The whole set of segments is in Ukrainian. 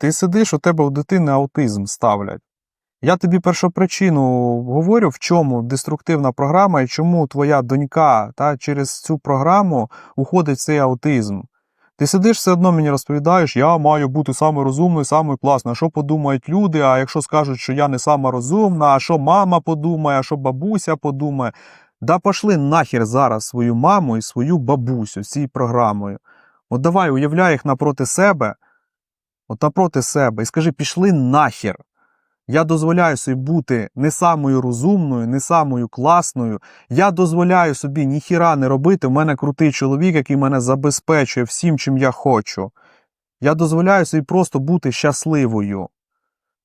Ти сидиш, у тебе у дитини аутизм ставлять. Я тобі першопричину говорю, в чому деструктивна програма і чому твоя донька та, через цю програму уходить цей аутизм. Ти сидиш все одно мені розповідаєш, я маю бути саме розумною, саме класною. А що подумають люди? А якщо скажуть, що я не сама розумна, а що мама подумає, а що бабуся подумає. Да пошли нахер зараз свою маму і свою бабусю цією програмою. От давай уявляй їх напроти себе, от напроти себе, і скажи, пішли нахер. Я дозволяю собі бути не самою розумною, не самою класною. Я дозволяю собі ніхіра не робити. У мене крутий чоловік, який мене забезпечує всім, чим я хочу. Я дозволяю собі просто бути щасливою.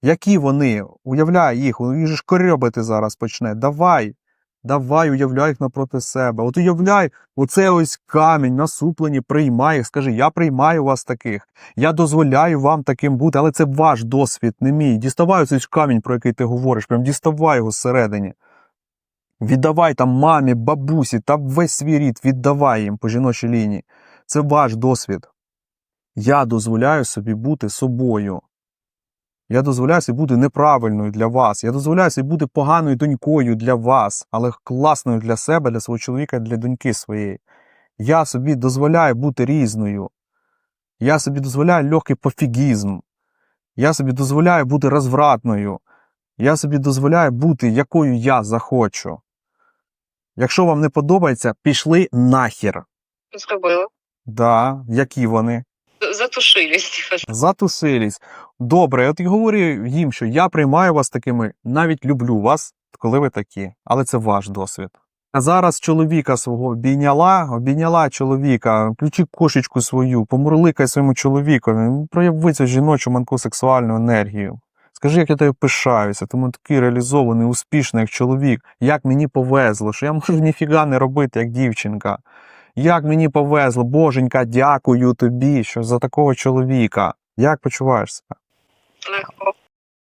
Які вони? Уявляй їх, їх же ж корьобити зараз почне. Давай, давай, уявляй їх напроти себе. От уявляй, оце ось камінь, насуплені, приймай їх. Скажи, я приймаю вас таких. Я дозволяю вам таким бути, але це ваш досвід, не мій. Діставай цей камінь, про який ти говориш, прям діставай його зсередині. Віддавай там мамі, бабусі та весь свій рід, віддавай їм по жіночій лінії. Це ваш досвід. Я дозволяю собі бути собою. Я дозволяю собі бути неправильною для вас. Я дозволяю собі бути поганою донькою для вас, але класною для себе, для свого чоловіка, для доньки своєї. Я собі дозволяю бути різною. Я собі дозволяю легкий пофігізм. Я собі дозволяю бути розвратною. Я собі дозволяю бути, якою я захочу. Якщо вам не подобається, пішли нахер. Зробила. Да, які вони? Затушились. Затушились. Добре, от і говорю їм, що я приймаю вас такими, навіть люблю вас, коли ви такі, але це ваш досвід. А зараз чоловіка свого обійняла, обійняла чоловіка, включи кошечку свою, помурликай своєму чоловікові, прояви цю жіночу манку сексуальну енергію. Скажи, як я тебе пишаюся, тому такий реалізований, успішний, як чоловік, як мені повезло, що я можу ніфіга не робити, як дівчинка. Як мені повезло, боженька, дякую тобі, що за такого чоловіка. Як почуваєш себе? Легко.